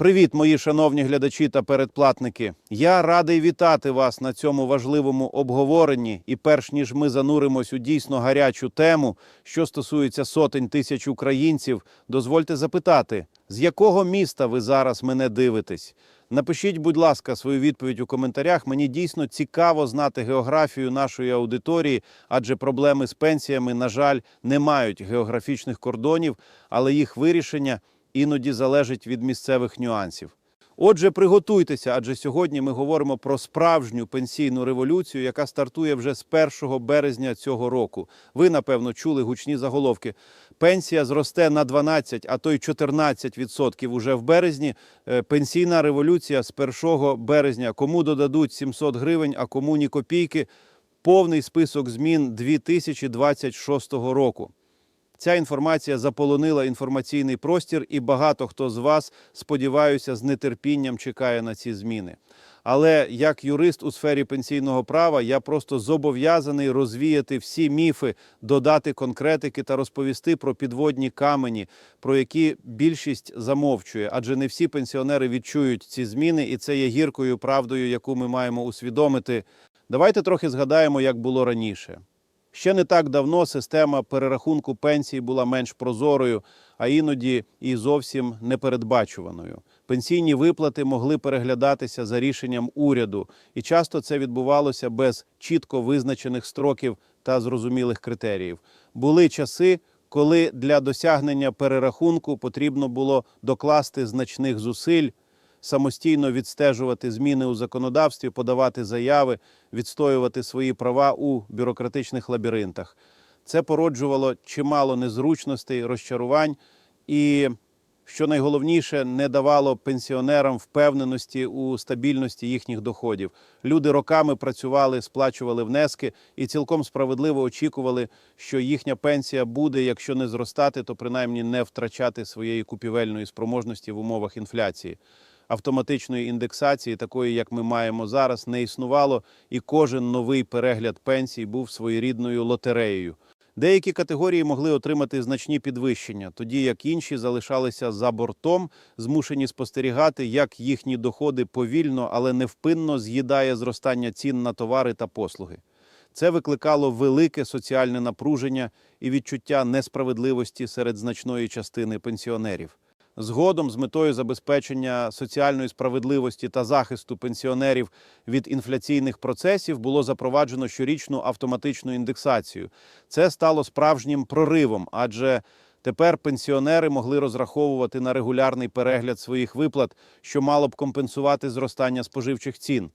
Привіт, мої шановні глядачі та передплатники. Я радий вітати вас на цьому важливому обговоренні. І перш ніж ми зануримось у дійсно гарячу тему, що стосується сотень тисяч українців, дозвольте запитати, з якого міста ви зараз мене дивитесь? Напишіть, будь ласка, свою відповідь у коментарях. Мені дійсно цікаво знати географію нашої аудиторії, адже проблеми з пенсіями, на жаль, не мають географічних кордонів, але їх вирішення іноді залежить від місцевих нюансів. Отже, приготуйтеся, адже сьогодні ми говоримо про справжню пенсійну революцію, яка стартує вже з 1 березня цього року. Ви, напевно, чули гучні заголовки. Пенсія зросте на 12, а то й 14% уже в березні. Е, Пенсійна революція з 1 березня. Кому додадуть 700 гривень, а кому ні копійки. Повний список змін 2026 року. Ця інформація заполонила інформаційний простір, і багато хто з вас, сподіваюся, з нетерпінням чекає на ці зміни. Але як юрист у сфері пенсійного права я просто зобов'язаний розвіяти всі міфи, додати конкретики та розповісти про підводні камені, про які більшість замовчує, адже не всі пенсіонери відчують ці зміни, і це є гіркою правдою, яку ми маємо усвідомити. Давайте трохи згадаємо, як було раніше. Ще не так давно система перерахунку пенсій була менш прозорою, а іноді і зовсім непередбачуваною. Пенсійні виплати могли переглядатися за рішенням уряду, і часто це відбувалося без чітко визначених строків та зрозумілих критеріїв. Були часи, коли для досягнення перерахунку потрібно було докласти значних зусиль, самостійно відстежувати зміни у законодавстві, подавати заяви, відстоювати свої права у бюрократичних лабіринтах. Це породжувало чимало незручностей, розчарувань і, що найголовніше, не давало пенсіонерам впевненості у стабільності їхніх доходів. Люди роками працювали, сплачували внески і цілком справедливо очікували, що їхня пенсія буде, якщо не зростати, то принаймні не втрачати своєї купівельної спроможності в умовах інфляції автоматичної індексації, такої як ми маємо зараз, не існувало, і кожен новий перегляд пенсій був своєрідною лотереєю. Деякі категорії могли отримати значні підвищення, тоді як інші залишалися за бортом, змушені спостерігати, як їхні доходи повільно, але невпинно з'їдає зростання цін на товари та послуги. Це викликало велике соціальне напруження і відчуття несправедливості серед значної частини пенсіонерів. Згодом, з метою забезпечення соціальної справедливості та захисту пенсіонерів від інфляційних процесів, було запроваджено щорічну автоматичну індексацію. Це стало справжнім проривом, адже тепер пенсіонери могли розраховувати на регулярний перегляд своїх виплат, що мало б компенсувати зростання споживчих цін.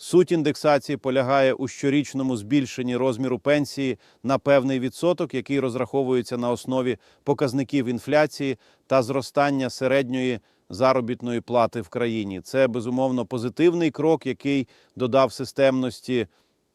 Суть індексації полягає у щорічному збільшенні розміру пенсії на певний відсоток, який розраховується на основі показників інфляції та зростання середньої заробітної плати в країні. Це безумовно позитивний крок, який додав системності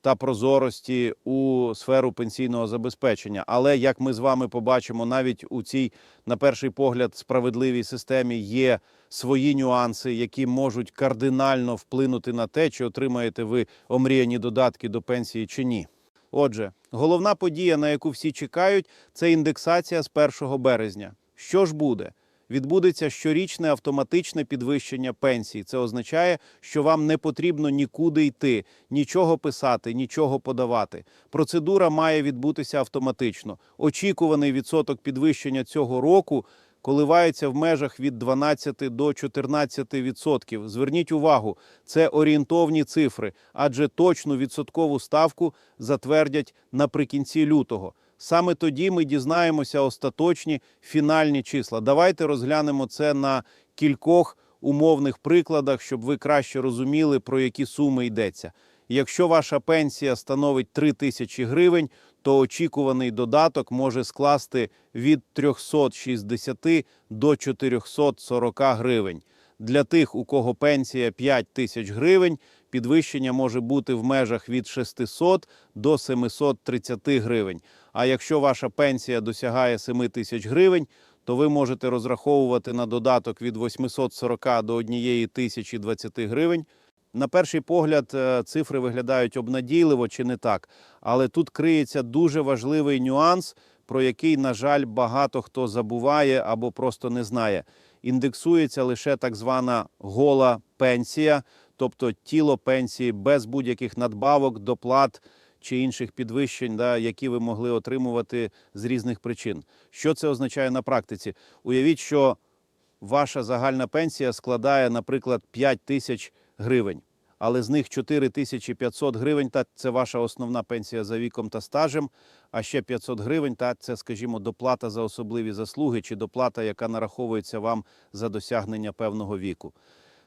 та прозорості у сферу пенсійного забезпечення. Але як ми з вами побачимо, навіть у цій, на перший погляд, справедливій системі є свої нюанси, які можуть кардинально вплинути на те, чи отримаєте ви омріяні додатки до пенсії чи ні. Отже, головна подія, на яку всі чекають, це індексація з 1 березня. Що ж буде? Відбудеться щорічне автоматичне підвищення пенсій. Це означає, що вам не потрібно нікуди йти, нічого писати, нічого подавати. Процедура має відбутися автоматично. Очікуваний відсоток підвищення цього року коливається в межах від 12 до 14 відсотків. Зверніть увагу, це орієнтовні цифри, адже точну відсоткову ставку затвердять наприкінці лютого. Саме тоді ми дізнаємося остаточні фінальні числа. Давайте розглянемо це на кількох умовних прикладах, щоб ви краще розуміли, про які суми йдеться. Якщо ваша пенсія становить 3 тисячі гривень, то очікуваний додаток може скласти від 360 до 440 гривень. Для тих, у кого пенсія 5 тисяч гривень, підвищення може бути в межах від 600 до 730 гривень. А якщо ваша пенсія досягає 7 тисяч гривень, то ви можете розраховувати на додаток від 840 до 1020 гривень. На перший погляд, е, цифри виглядають обнадійливо чи не так, але тут криється дуже важливий нюанс, про який, на жаль, багато хто забуває або просто не знає. індексується лише так звана гола пенсія, тобто тіло пенсії без будь-яких надбавок, доплат чи інших підвищень, да, які ви могли отримувати з різних причин. Що це означає на практиці? Уявіть, що ваша загальна пенсія складає, наприклад, 5 тисяч гривень, але з них 4500 гривень та це ваша основна пенсія за віком та стажем, а ще 500 гривень та це, скажімо, доплата за особливі заслуги чи доплата, яка нараховується вам за досягнення певного віку.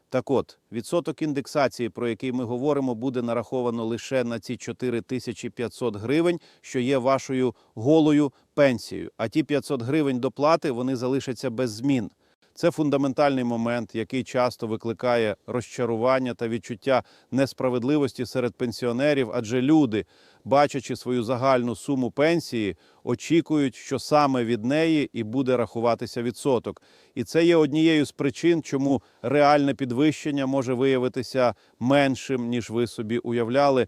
Так от, відсоток індексації, про який ми говоримо, буде нараховано лише на ці 4500 гривень, що є вашою голою пенсією. А ті 500 гривень доплати вони залишаться без змін. Це фундаментальний момент, який часто викликає розчарування та відчуття несправедливості серед пенсіонерів, адже люди, бачачи свою загальну суму пенсії, очікують, що саме від неї і буде рахуватися відсоток. І це є однією з причин, чому реальне підвищення може виявитися меншим, ніж ви собі уявляли.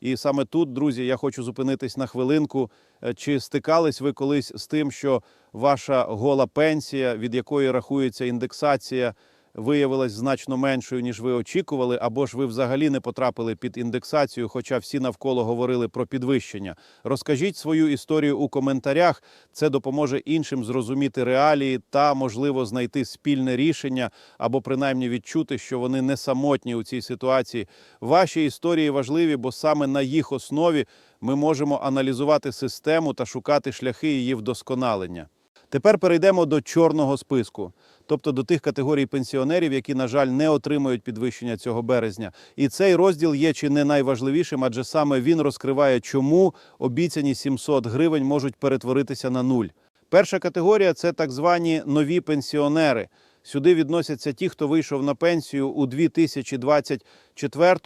І саме тут, друзі, я хочу зупинитись на хвилинку. Е, Чи стикались ви колись з тим, що ваша гола пенсія, від якої рахується індексація, виявилась значно меншою, ніж ви очікували, або ж ви взагалі не потрапили під індексацію, хоча всі навколо говорили про підвищення? Розкажіть свою історію у коментарях. Це допоможе іншим зрозуміти реалії та, можливо, знайти спільне рішення або принаймні відчути, що вони не самотні у цій ситуації. Ваші історії важливі, бо саме на їх основі ми можемо аналізувати систему та шукати шляхи її вдосконалення. Тепер перейдемо до чорного списку, тобто до тих категорій пенсіонерів, які, на жаль, не отримують підвищення цього березня. І цей розділ є чи не найважливішим, адже саме він розкриває, чому обіцяні 700 гривень можуть перетворитися на нуль. Перша категорія це так звані нові пенсіонери. Сюди відносяться ті, хто вийшов на пенсію у 2024,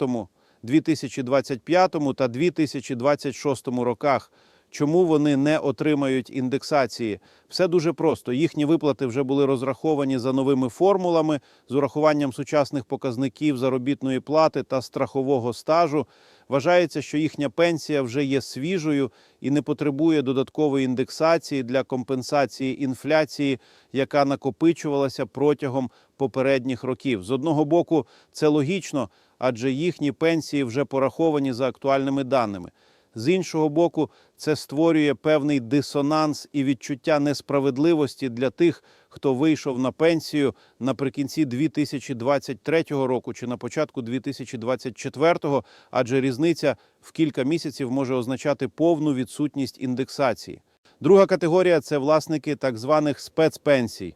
2025 та 2026 роках. Чому вони не отримають індексації? Все дуже просто. Їхні виплати вже були розраховані за новими формулами з урахуванням сучасних показників заробітної плати та страхового стажу. Вважається, що їхня пенсія вже є свіжою і не потребує додаткової індексації для компенсації інфляції, яка накопичувалася протягом попередніх років. З одного боку, це логічно, адже їхні пенсії вже пораховані за актуальними даними. З іншого боку, це створює певний дисонанс і відчуття несправедливості для тих, хто вийшов на пенсію наприкінці 2023 року чи на початку 2024, адже різниця в кілька місяців може означати повну відсутність індексації. Друга категорія це власники так званих спецпенсій.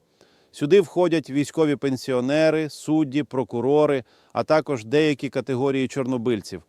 Сюди входять військові пенсіонери, судді, прокурори, а також деякі категорії чорнобильців.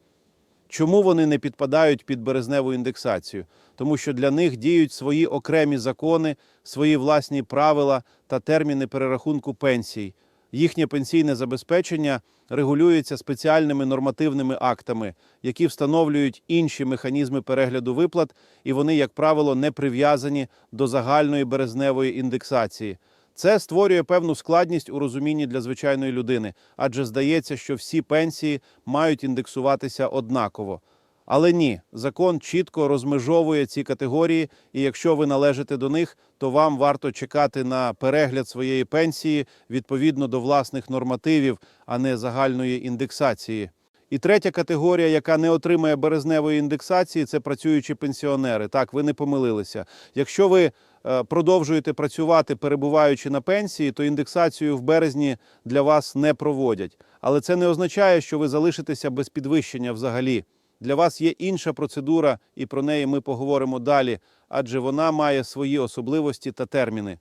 Чому вони не підпадають під березневу індексацію? Тому що для них діють свої окремі закони, свої власні правила та терміни перерахунку пенсій. Їхнє пенсійне забезпечення регулюється спеціальними нормативними актами, які встановлюють інші механізми перегляду виплат, і вони, як правило, не прив'язані до загальної березневої індексації. Це створює певну складність у розумінні для звичайної людини, адже здається, що всі пенсії мають індексуватися однаково. Але ні, закон чітко розмежовує ці категорії, і якщо ви належите до них, то вам варто чекати на перегляд своєї пенсії відповідно до власних нормативів, а не загальної індексації. І третя категорія, яка не отримає березневої індексації, це працюючі пенсіонери. Так, ви не помилилися. Якщо ви е, продовжуєте працювати, перебуваючи на пенсії, то індексацію в березні для вас не проводять. Але це не означає, що ви залишитеся без підвищення взагалі. Для вас є інша процедура, і про неї ми поговоримо далі, адже вона має свої особливості та терміни.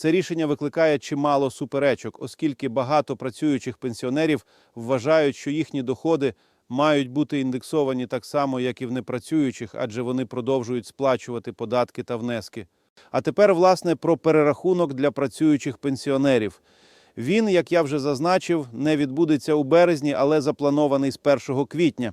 Це рішення викликає чимало суперечок, оскільки багато працюючих пенсіонерів вважають, що їхні доходи мають бути індексовані так само, як і в непрацюючих, адже вони продовжують сплачувати податки та внески. А тепер, власне, про перерахунок для працюючих пенсіонерів. Він, як я вже зазначив, не відбудеться у березні, але запланований з 1 квітня.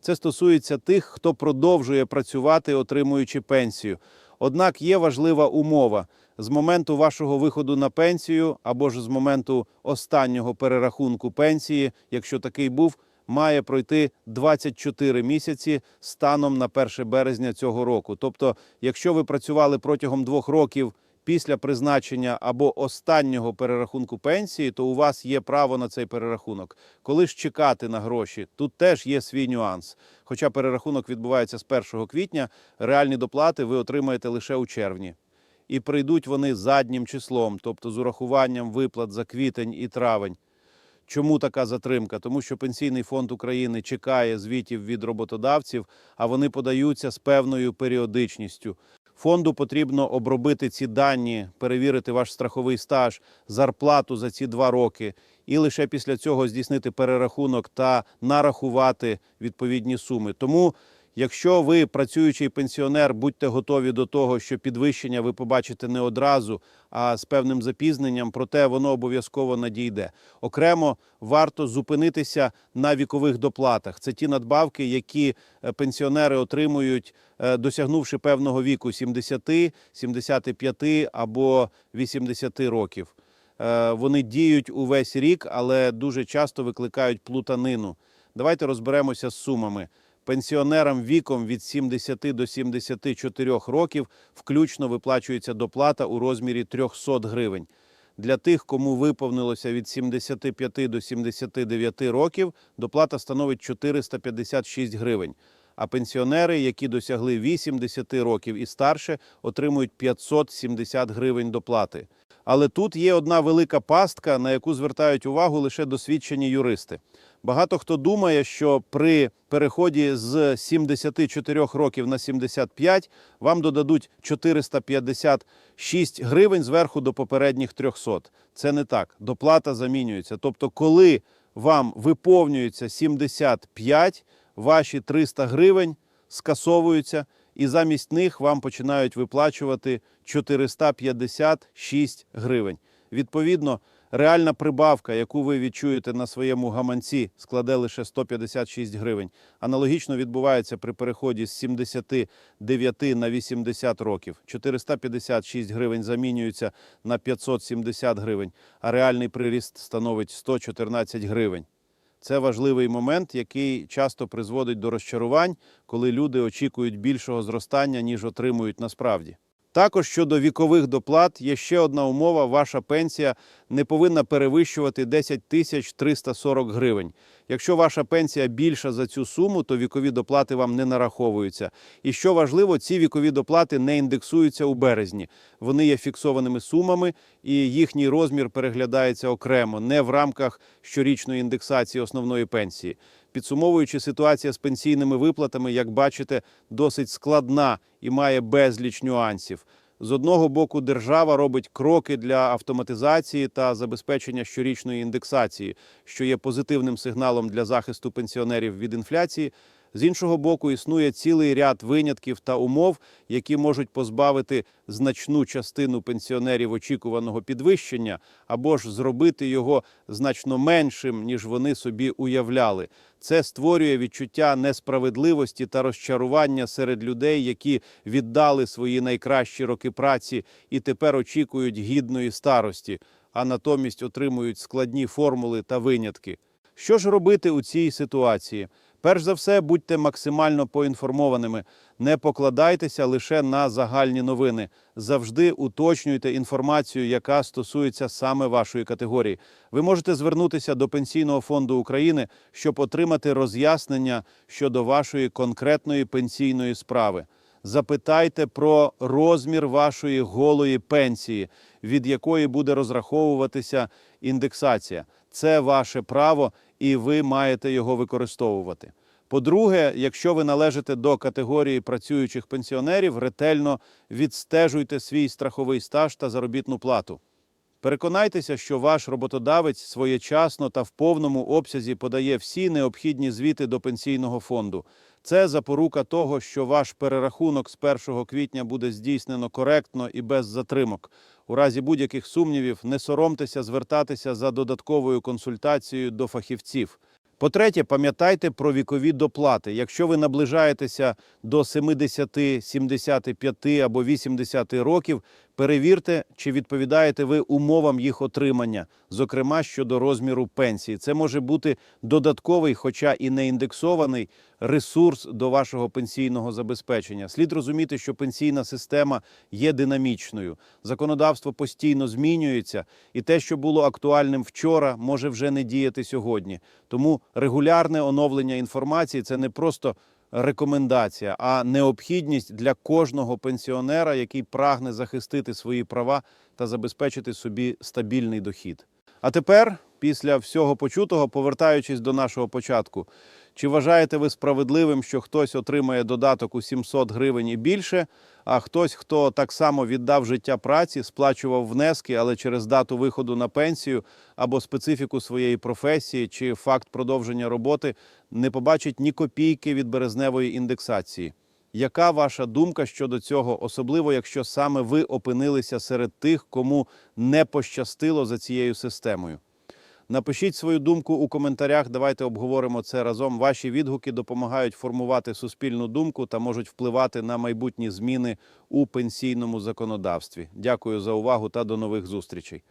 Це стосується тих, хто продовжує працювати, отримуючи пенсію. Однак є важлива умова: з моменту вашого виходу на пенсію або ж з моменту останнього перерахунку пенсії, якщо такий був, має пройти 24 місяці станом на 1 березня цього року. Тобто, якщо ви працювали протягом двох років після призначення або останнього перерахунку пенсії, то у вас є право на цей перерахунок. Коли ж чекати на гроші, тут теж є свій нюанс. Хоча перерахунок відбувається з 1 квітня, реальні доплати ви отримаєте лише у червні. І прийдуть вони заднім числом, тобто з урахуванням виплат за квітень і травень. Чому така затримка? Тому що Пенсійний фонд України чекає звітів від роботодавців, а вони подаються з певною періодичністю. Фонду потрібно обробити ці дані, перевірити ваш страховий стаж, зарплату за ці два роки, і лише після цього здійснити перерахунок та нарахувати відповідні суми. Тому Якщо ви працюючий пенсіонер, будьте готові до того, що підвищення ви побачите не одразу, а з певним запізненням, проте воно обов'язково надійде. Окремо варто зупинитися на вікових доплатах. Це ті надбавки, які е, пенсіонери отримують, е, досягнувши певного віку 70, 75 або 80 років. Е, Вони діють увесь рік, але дуже часто викликають плутанину. Давайте розберемося з сумами пенсіонерам віком від 70 до 74 років включно виплачується доплата у розмірі 300 гривень. Для тих, кому виповнилося від 75 до 79 років, доплата становить 456 гривень. А пенсіонери, які досягли 80 років і старше, отримують 570 гривень доплати. Але тут є одна велика пастка, на яку звертають увагу лише досвідчені юристи. Багато хто думає, що при переході з 74 років на 75 вам додадуть 456 гривень зверху до попередніх 300. Це не так. Доплата замінюється. Тобто, коли вам виповнюється 75, ваші 300 гривень скасовуються, і замість них вам починають виплачувати 456 гривень. Відповідно, реальна прибавка, яку ви відчуєте на своєму гаманці, складе лише 156 гривень. Аналогічно відбувається при переході з 79 на 80 років. 456 гривень замінюються на 570 гривень, а реальний приріст становить 114 гривень. Це важливий момент, який часто призводить до розчарувань, коли люди очікують більшого зростання, ніж отримують насправді. Також щодо вікових доплат є ще одна умова: ваша пенсія не повинна перевищувати 10 тисяч 340 гривень. Якщо ваша пенсія більша за цю суму, то вікові доплати вам не нараховуються. І що важливо, ці вікові доплати не індексуються у березні. Вони є фіксованими сумами, і їхній розмір переглядається окремо, не в рамках щорічної індексації основної пенсії. Підсумовуючи, ситуація з пенсійними виплатами, як бачите, досить складна і має безліч нюансів. З одного боку, держава робить кроки для автоматизації та забезпечення щорічної індексації, що є позитивним сигналом для захисту пенсіонерів від інфляції. З іншого боку, існує цілий ряд винятків та умов, які можуть позбавити значну частину пенсіонерів очікуваного підвищення, або ж зробити його значно меншим, ніж вони собі уявляли. Це створює відчуття несправедливості та розчарування серед людей, які віддали свої найкращі роки праці і тепер очікують гідної старості, а натомість отримують складні формули та винятки. Що ж робити у цій ситуації? Перш за все, будьте максимально поінформованими. Не покладайтеся лише на загальні новини. Завжди уточнюйте інформацію, яка стосується саме вашої категорії. Ви можете звернутися до Пенсійного фонду України, щоб отримати роз'яснення щодо вашої конкретної пенсійної справи. Запитайте про розмір вашої голої пенсії, від якої буде розраховуватися індексація. Це ваше право, і ви маєте його використовувати. По-друге, якщо ви належите до категорії працюючих пенсіонерів, ретельно відстежуйте свій страховий стаж та заробітну плату. Переконайтеся, що ваш роботодавець своєчасно та в повному обсязі подає всі необхідні звіти до пенсійного фонду. Це запорука того, що ваш перерахунок з 1 квітня буде здійснено коректно і без затримок. У разі будь-яких сумнівів не соромтеся звертатися за додатковою консультацією до фахівців. По-третє, пам'ятайте про вікові доплати. Якщо ви наближаєтеся до 70, 75 або 80 років, Перевірте, чи відповідаєте ви умовам їх отримання, зокрема щодо розміру пенсії. Це може бути додатковий, хоча і не індексований ресурс до вашого пенсійного забезпечення. Слід розуміти, що пенсійна система є динамічною. Законодавство постійно змінюється, і те, що було актуальним вчора, може вже не діяти сьогодні. Тому регулярне оновлення інформації це не просто рекомендація, а необхідність для кожного пенсіонера, який прагне захистити свої права та забезпечити собі стабільний дохід. А тепер, після всього почутого, повертаючись до нашого початку, чи вважаєте ви справедливим, що хтось отримає додаток у 700 гривень і більше, а хтось, хто так само віддав життя праці, сплачував внески, але через дату виходу на пенсію або специфіку своєї професії чи факт продовження роботи не побачить ні копійки від березневої індексації? Яка ваша думка щодо цього, особливо якщо саме ви опинилися серед тих, кому не пощастило за цією системою? Напишіть свою думку у коментарях. Давайте обговоримо це разом. Ваші відгуки допомагають формувати суспільну думку та можуть впливати на майбутні зміни у пенсійному законодавстві. Дякую за увагу та до нових зустрічей.